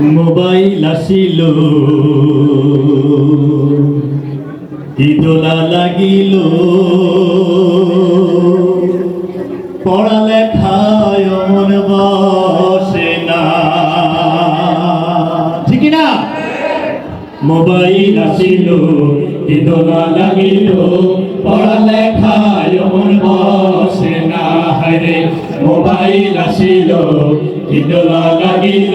Mobile আসিল। ইদোলা লাগিল। পড়ালেখায় মন বসে না। ঠিক না? মোবাইল আসিল। ইদোলা লাগিল পড়ালেখায় মন বসে না মোবাইল আসিল। ইদোলা লাগিল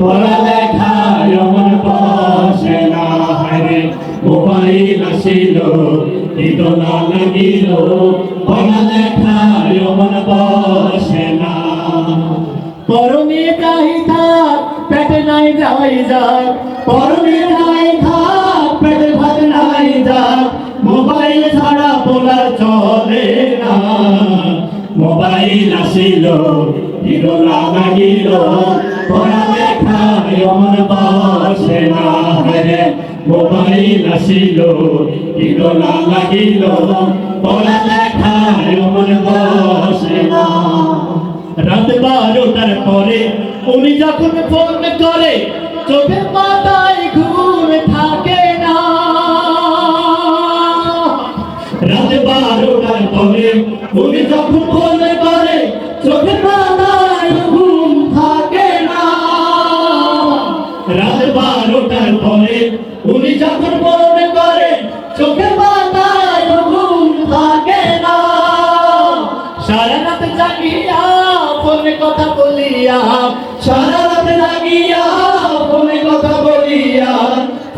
পড়ালেখায় মন বসে না হরে মোবাইল আসিল। ইদোলা লাগিল পড়ালেখায় মন বসে না। পরমে থাক, পেটে নাই যাই যাক পরমে নাই মোবাইল ছাড়া বলা চলে না। মোবাইল আসিল ইগোলা লাগিল পড়ালেখায় মন বসে না হরে মোবাইল আসিল ইগোলা লাগিল না। রাত বারোটার পরে উনি যখন ফোন করে চোখের পাতায় ফোনে কথা বলিয়া, সারা রাত জাগিয়া ফোনে কথা বলিয়া,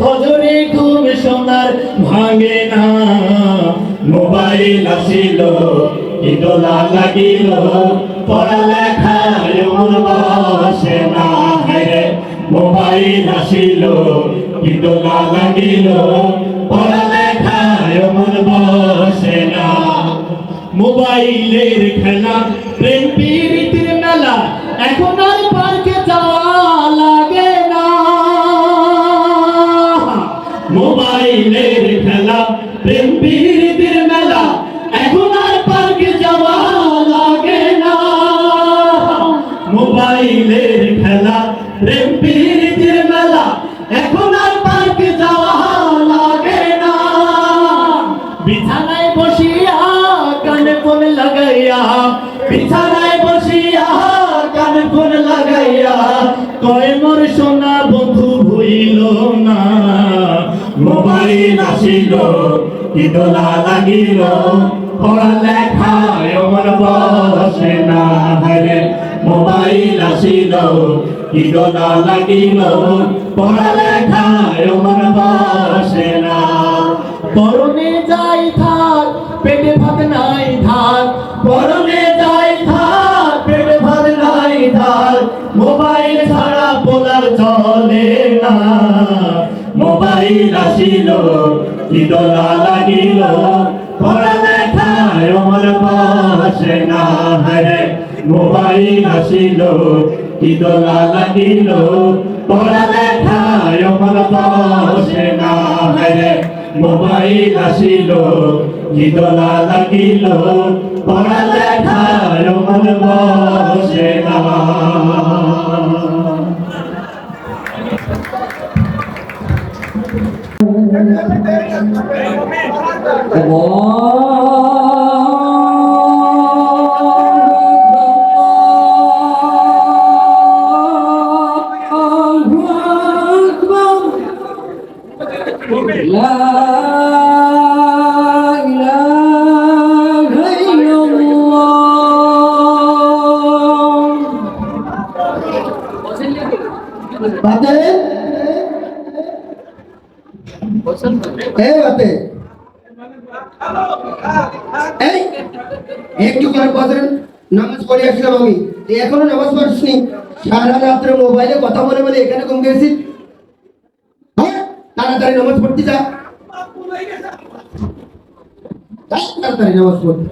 ফজরে ঘুম সোনার ভাঙে না। মোবাইল আসিল ইদোলা লাগিল, পড়ালেখায় মন বসে না। হরে মোবাইল আসিল ইদোলা লাগিল, পড়ালেখায় মন বসে না। মোবাইলের খেলা প্রেম এখন আর পার্কে যাওয়া লাগে না। মোবাইলের খেলা, প্রেম পীড়িতের মেলা এখন আর পার্কে যাওয়া লাগে না। মোবাইলের খেলা, প্রেম পীড়িতের মেলা এখন আর পার্কে যাওয়া লাগে না। বিছানায় বসিয়া কানে ফোন লাগাইয়া বসিয়া ফোন লাগাইয়া কয় মোর সোনা বন্ধু ভুইল না। মোবাইল আসিল ইদোলা লাগিল, পড়ালেখায় মন বসে না হরে। মোবাইল আসিল ইদোলা লাগিল, পড়ালেখায় মন বসে মোবাইল ছাড়া বলার চলে না। মোবাইল আসিল ইদোলা লাগিল পড়ালেখায় মন বসে না হরে। মোবাইল আসিল ইদোলা লাগিল পড়ালেখায় মন বসে না মোবাইল আসিল ইদোলা লাগিল পড়ালেখায় বাতে এই এই একটু করে বসেন। নামাজ পড়ে আসলাম আমি। এখনও নামাজ পড়িসনি? সারা রাত্রে মোবাইলে কথা বলে বলে এখানে কম গেছি। তাড়াতাড়ি নামাজ পড়তে যা, তাড়াতাড়ি নামাজ পড়তে।